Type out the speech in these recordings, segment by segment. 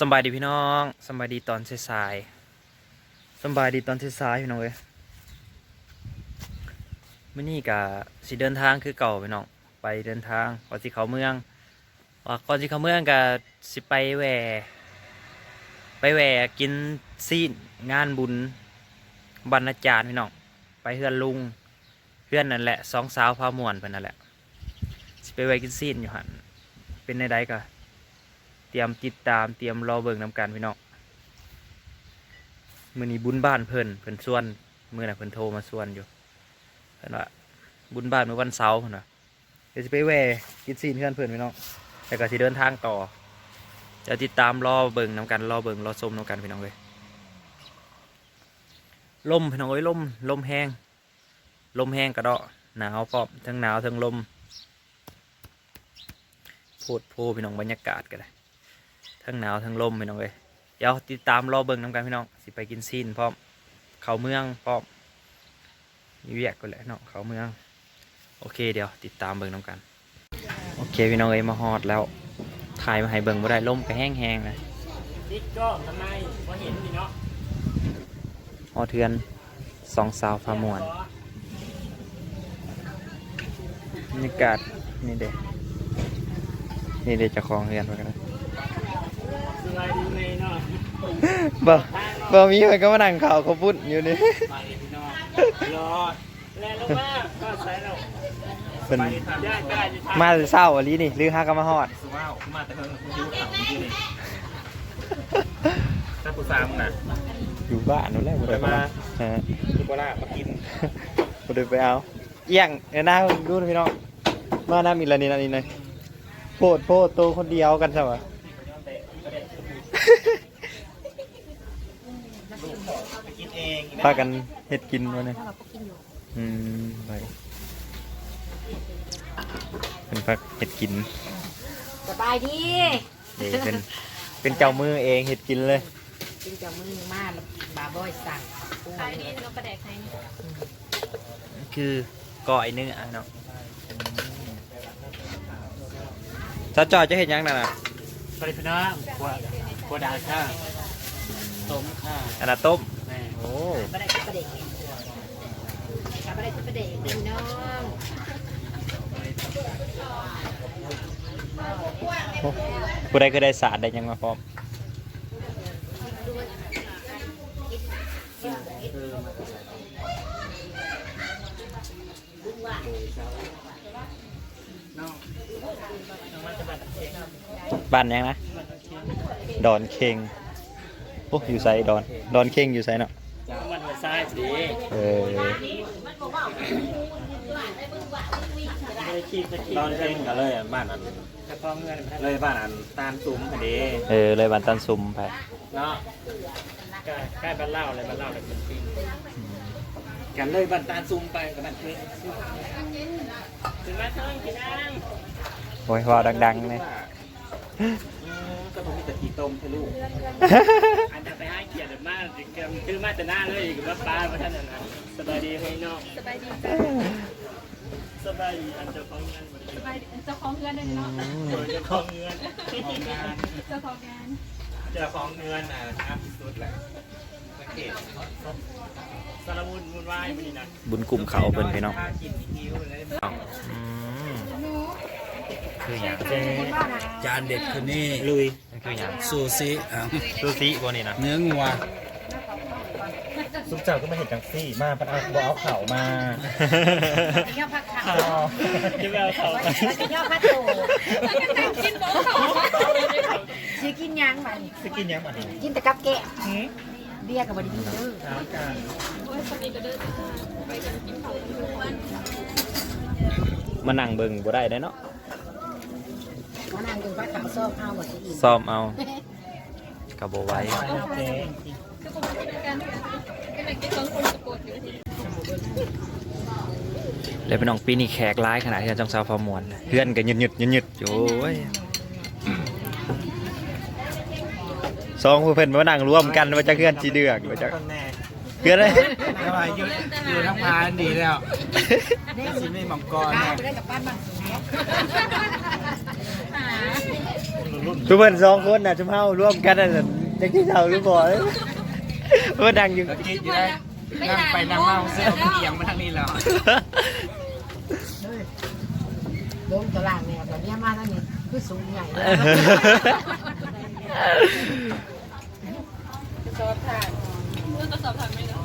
สบายดีพี่น้องสบายดีตอนสายๆสบายดีตอนสายๆพี่น้องเว้ยมื่อนี้กะสิเดินทางคือเก่าพี่น้องไปเดินทางก่อนสิเขาเมืองว่าก่อนสิเขาเมืองกะสิไปแหวไปแหวกินซีนงานบุญบรรณาจารย์พี่น้องไปเฮือนลุงเฮือนนั่นแหละสองสาวพาม่วนเพิ่นนั่นแหละสิไปแหวกินซีนอยู่หันเป็นในใดกะ เตรียมติดตามเตรียมรอเบิ่งนำกันพี่น้องมื้อนี้บุญบ้านเพิ่นเพิ่นชวนมื้อน่ะเพิ่นโทรมาชวนอยู่เพิ่นว่าบุญบ้านเมื้อวันเสาร์เพิ่นว่าเดี๋ยวสิไปแวกินซีนเพื่อนเพิ่นพี่น้องแล้วก็สิเดินทางต่อ จะติดตามรอเบิ่งนำกันรอเบิ่งรอชมนำกันพี่น้องเว้ยลมพี่น้องเอ้ยลมลมแห้งลมแห้งกระเดาะหนาวพร้อมทั้งหนาวทั้งลมโพดโพพี่น้องบรรยากาศก็ได้ ทั้งหนาวทั้งลมพี่น้องเลยเดี๋ยวติดตามรอเบิ่งน้ำกันพี่น้องสิไปกินซีนพร้อมเขาเมืองพร้อมมีเวียกก็แหละเนาะเขาเมือง โอเคเดี๋ยวติดตามเบิ่งน้ำกัน โอเคพี่น้องเอ้ยมาฮอดแล้วถ่ายมาให้เบิ่งบ่ได้ลมก็แห้งๆนะติดกล้องทำไมพอเห็นนี่เนาะฮอดเทือนสองสาวฟ้ามวนบรรยากาศนี่เด้นี่เด้เจะคลองเรือนไว้กันนะส บายดีไหมเนาะบ่บ่มีมันก็มานั่งข่าวเขาพูดอยู่นี่ไปพี่น้องรอแล้วลงมาก็ใช้เราเป็นไปทำได้ได้จะทำมาแต่เศร้าอันนี้นี่หรือฮากามาฮอดสุว้าวมาแต่เพิ่งยิ้วขำที่นี่ถ้าผู้สามน่ะอยู่บ้านนู่นแหละบ่ได้ไปมาฮะคือโบราณมากินบ่ได้ไปเอาเอี้ยงเดี๋ยวหน้าดูนะพี่น้องมาน้ามีละนี่ละนี่เลยโพดโพดโตคนเดียวกันใช่ปะไปกินเอง พากันเฮ็ดกินวะเนี่ยอืมไปเป็นพักเฮ็ดกินสบายดีเด้เป็นเป็นเจ้ามือเองเฮ็ดกินเลยกินจากมือมาแล้วบาบอยสั่งปูขายดีเราประแดกไทยคือก่อยเนื้อเนาะสาวจอยจะเห็นยังนั่นน่ะสวัสดีพี่น้องกัวกัวดาค่ะต้มค่ะอันน่ะต้มแม่โอ้ประเด็กประเด็กประเด็กประเด็กพี่น้องผู้ใดก็ได้สารได้ยังมาพร้อมบ้านยังนะ ดอนเคงโอ้อยู่ไซดอน ดอนเคงอยู่ไซเนาะ มันมาซ้ายสิเออตอนเช้าก็เลยบ้านอันเลยบ้านอันตาลซุ้มพอดีเออเลยบ้านตันซุมไปเนาะใกล้บ้านเล่าเลยบ้านเล่าเลยเป็นปีกันเลยบ้านตาลซุ้มไปกับบ้านเพื่อนถึงมาเท่าไหร่กี่นางโอ้ยว่าดังๆเลย ก็ผมมีแต่ตีต้มให้ลูก อันจะไปให้เกียรติมากคือมาแต่หน้าเลยกับว่าป้ามาท่านนะสบายดีให้น้องสบายดีสบายดีอันเจ้าของงานสบายดีเจ้าของเงินเลยเนาะเจ้าของเงินเจ้าของงานเจ้าของเงินนะครับสุดแหละสังเกตสารบุญบุญไหว้มันนี่นะบุญกลุ่มเขาเพิ่นพี่น้อง กินหิวเลย เอาอืม คืออย่างจานเด็ดคือนี่ลุยมันคืออย่างซูซิอะซูซิบ่นี่นะเนื้องัวซุปเจ้าก็มาเห็นจังซี่มาปันเอาบเอาเข่ามาเงี้ยพักขาจะไปเอาเข่ามาเงี้ยพักโตกินโบ๊ะเขาซื้อกินยังมันจะกินยังมันกินแต่กับแกะหืมเบียร์กับบไดีเด้อถามกันโอ้ยคนนี้ก็เดินไปกันกินเขาทุกวันมานั่งเบิ่งบ่ได้เด้อเนาะ มานั่งกินพักขาวส้มเอาหมดจะอิ่มซ่อมเอาก็บ่ไหวเจ๊คือผมไม่ได้กันก็เลยกินสองคนสะกดอยู่ที่แล้วพี่น้องปีนี้แขกหลายขนาดที่จังสาวฟอร์มวนเพื่อนก็หยุดๆหยุดๆอยู่โอ้ยสองผู้เพิ่นมานั่งร่วมกันว่าจะเพื่อนสิเดือกว่าจะคนแน่เพื่อนเลยทำไมอยู่อยู่ทั้งพานดีแล้วได้สิไม่มังกรข้าเนี่วย ทุกคนสองคนน่ะชุมเฮาร่วมกันน่ะจักที่เท่าหรือบ่เอ้ยว่าดังอยู่ก็คิดอยู่ได้นั่งไปนั่งมาเสื้อมันเอียงมาทางนี้แล้วลงตารางเนี่ยแบบนี้มาแล้วนี่คือสูงใหญ่เลยสอบผ่านเรื่องก็สอบผ่านไม่ได้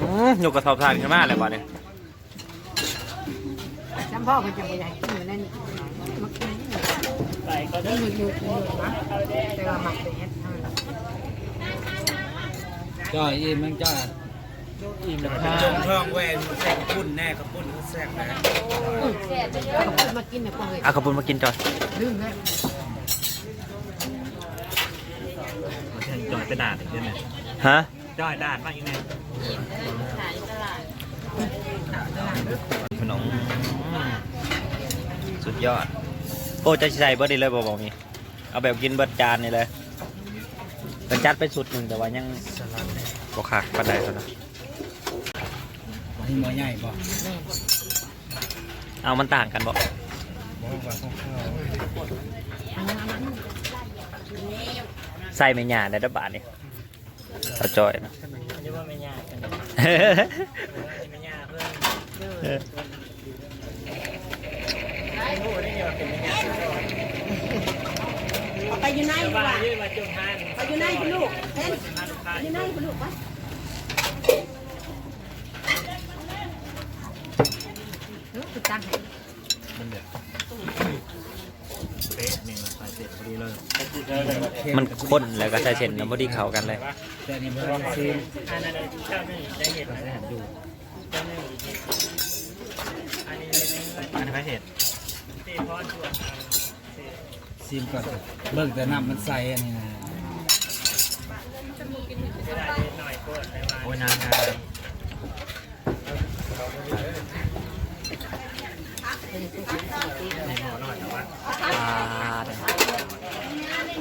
อืมยกกระสอบทานขึ้นมาแล้วบ่เนี่ยจำ พ่อมันจะไปใหญ่ที่อยู่นั่นมันกินนี่ใส่ก็ได้อยู่อยู่อยู่นะแต่ว่าหมักเป็นเฮ็ดจ้อยอีมันจ้อยอิ่มแล้วค่ะจงท้องแหวนแซ่บปุ้นแน่กับปุ้นก็แซ่บนะเขาพูดมากินเนี่ยพวกเลยเอาขอบคุณมากินจอยลืมแล้วจอยกระดาษอีกแล้วเนี่ยฮะจอยดาษมากอีกเนี่ย ขนมสุดยอด โอ้จะใส่เบิร์ดดีเลยบอกบอกมีเอาแบบกินเบิร์ดจานนี่เลยเป็นจัดไปสุดหนึ่งแต่ว่ายังบกคักปันใดเท่านั้นนี่หมอใหญ่บ่เอามันต่างกันบอกบอกว่าของเขาใส่ไม่หยาได้ดับบาทนี่เอาจอยนะ อนโอ้ได้ยังเป็นไม่ยากไปอยู่ไหนว่ายืดมาจุ่มทานไปอยู่ไหนคุณลูกเห็นทานทานอยู่ไหนคุณลูกวะคือตั้งให้เป๊ะนี่มันใส่เสร็จพอดีเลยมันข้นแล้วก็ใส่เส้นน้ำพอดีเข้ากันเลยแต่นี่มันซีมอันนั้นเจ้าหนึ่งได้เห็ดนะอยู่เจ้าหนึ่งอันนี้อันนี้ไม่ เห็ดตีพอชวนซีมก่อนเบิ่งแต่น้ำมันใสอันนี้นะหน่อยโคตรได้มาโอ้ยนานนะ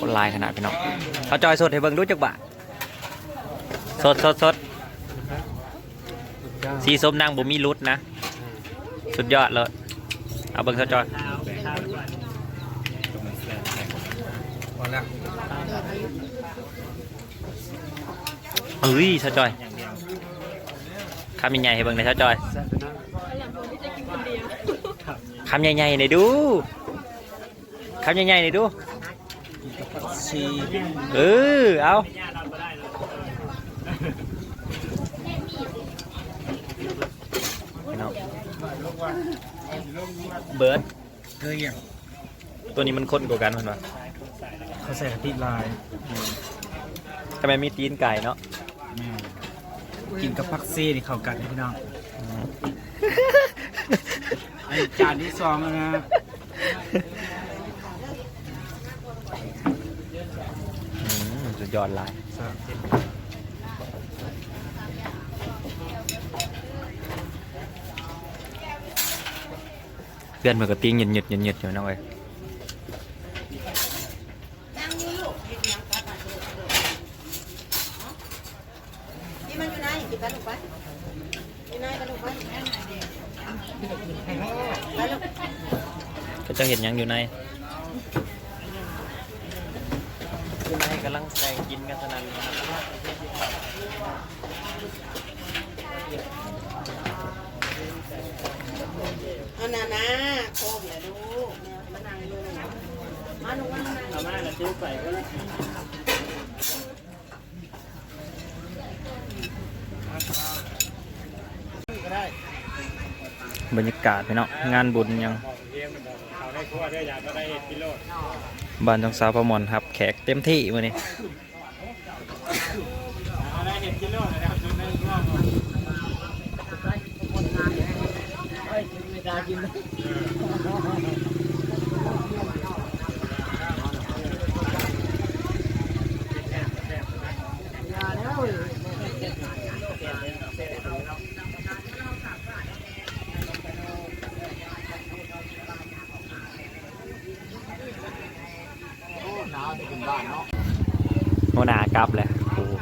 คนลายขนาดพี่น้องเอาจอยสดให้เบิ่งดูจักบาทสดสดสดสีส้มนางบ่มีรุดนะ สุดยอดเลย เอาเบิ่งเขาจอยข้าวข้าวก่อนพอละเอ้ยเขาจอยอย่างเดียวคำใหญ่ๆให้เบิ่งหน่อยเขาจอยอย่างคนที่จะกินคนเดียวคำใหญ่ๆหน่อยดูคำใหญ่ๆหน่อยดูชีเออเอาย่าเราก็ ได้แล้วพี่น้องเบิร์ดเคยยังตัวนี้มันข้นกว่ากันมันวะเขาใส่กะทิลายทำไมมีตีนไก่เนาะแม่กินกับผักซีนี่เข้ากันนะพี่น้องไอจานที่สองแล้วนะอืมสุดยอดหลาย พื่อนมันก็ติ้งหยุดหยุดหยุดหยุดอยู่นะเว้ยนี่มันอยู่ไหนกินกันลูกไปอยู่ไหนกันลูกไปไปลูกก็จะเห็นหยังอยู่ในอยู่ในกำลังแต่งกินกันสนั่นนะครับ อันนั้นนะโค้งเลยลูกมานั่งดูมาลูกมานั่งเอามาแล้วซื้อใส่ก็บรรยากาศพี่เนาะงานบุญยังเขาได้คั่วได้ยาก็ได้กิโลบ้านจองสาวประมอนครับ แขกเต็มที่วันนี้ได้เห็ดกิโลนะครับจนได้ร่วม หัวหน้ากลับเลยโอ้โห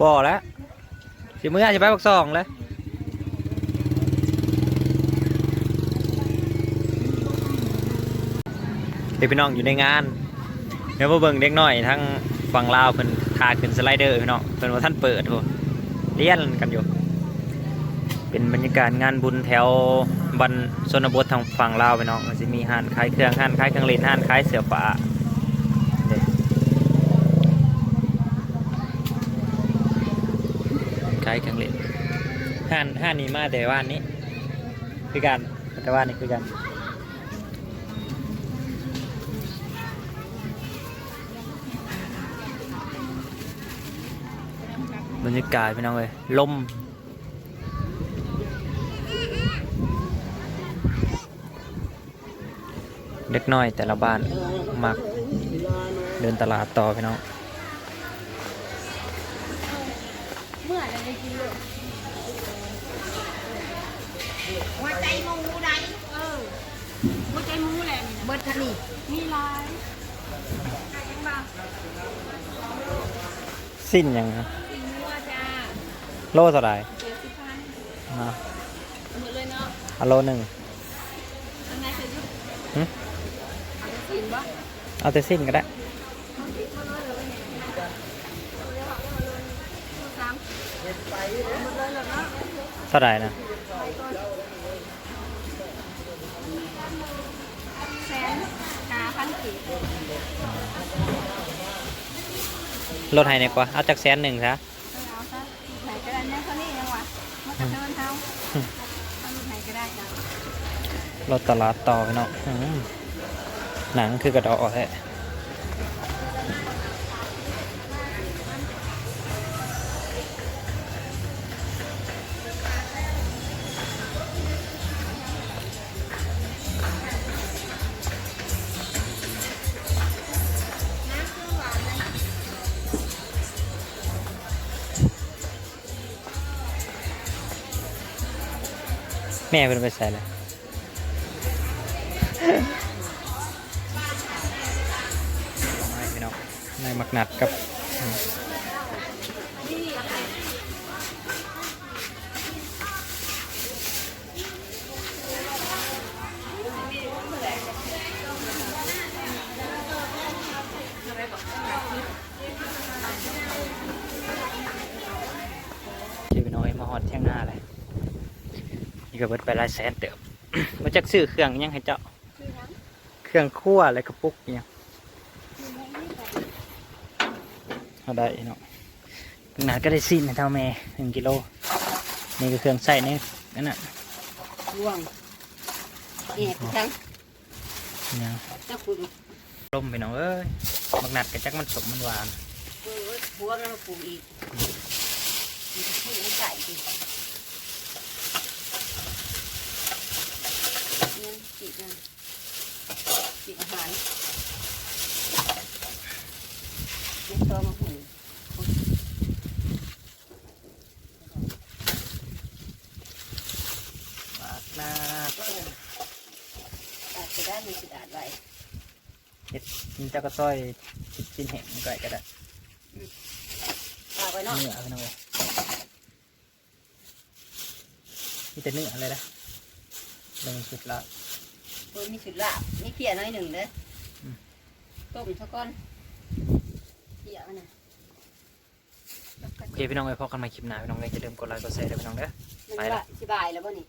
บ่แล้ว สิมืออาจจะไปบักสองเลยเด็กพี่น้องอยู่ในงาน เดี๋ยวมาเบิ่งเด็กน้อยทั้งฝั่งลาวเพิ่นทาขึ้นสไลเดอร์พี่น้องเพิ่นว่าท่านเปิดโหเลี้ยนกันอยู่ เป็นบรรยากาศงานบุญแถวบันชนบททางฝั่งลาวพี่น้องมันจะมีห้านขายเครื่องห้านขายเครื่องเล่นห้านขายเสือผ้า ขายเครื่องเล่นห้านห้านนี้มาแต่ว่านนี้ คือกันแต่ว่านนี้คือกันบรรยากาศพี่น้องเลยลมเล็กน้อยแต่ละบ้านมักเดินตลาดต่อพี่น้อง เมื่อไรได้กินเลย หัวใจมูได้เออหัวใจหมูแหละนี่นะเบิดทันนี่มีลายยังบ้าสิ้นยังนะสีมัวจ้าโลเท่าไหร่เจ็ดสิบพันนะหมดเลยเนาะอะโลหนึ่งอันไหนเคยยุบหึเอาไปกินบ่เอาแต่สิ้นก็ได้ สามหมด เท่าไหร่นะแสนห้าพันกี่ลดให้หน่อยกว่า เอาจากแสนหนึ่งซะเอาซะไหนก็ได้แม่เท่านี้ยังวะมันจะเดินเท้าเอาไหนก็ได้จ้ะรถตลาดต่อพี่น้องอืมหนังคือกระดอกแท้ ม่เป็นไปใส่เลยไม่พี่น้องในมักนัดกับที่พี่น้อยมาหอดเที่ยงหน้าเลย นี่ก็เบิดไปหลายแสนเติบมาจักซื้อเครื่องยังให้เจ้า เครื่องคั่วอะไรกระปุกเนี่ยเอาได้เนาะหนาก็ได้สิ้นเท่าแม่หนึ่งกิโล นี่ก็เครื่องใส่นี่นั่นน่ะร่วงเอ็ดทั้งเนี่ยเจ้าคุณลมไปน้องเอ้ยมักนัดกับจักมันสมมันหวานเออหัวแล้วปลูกอีกมีที่ไม่ใส่ดิเนี่ยจิตนะจิตอาหารเล็กตัวมาหูมักนัดอาจจะได้มีสิทธิ์อาจไว้เห็ดเจ้าก็ต้อยกินแห้งก่อยก็ได้ฝากไว้เนาะเนื้อพี่น้องเอ้ยมีแต่เนื้ออะไรนะ ลงสุดละเพิ่มมีสุดลาบมีเพียน้อยหนึ่งเด้ออมต้มสักก้อนเพียมันนะโอเคพี่น้องเอ้ยพอกันใหมาคลิปหน้าพี่น้องเอ้ยจะเริ่าลืมกดไลค์กดแชร์ด้วยพี่น้องเด้อ มันไปละ ว่าสิบายแล้วบ่นี่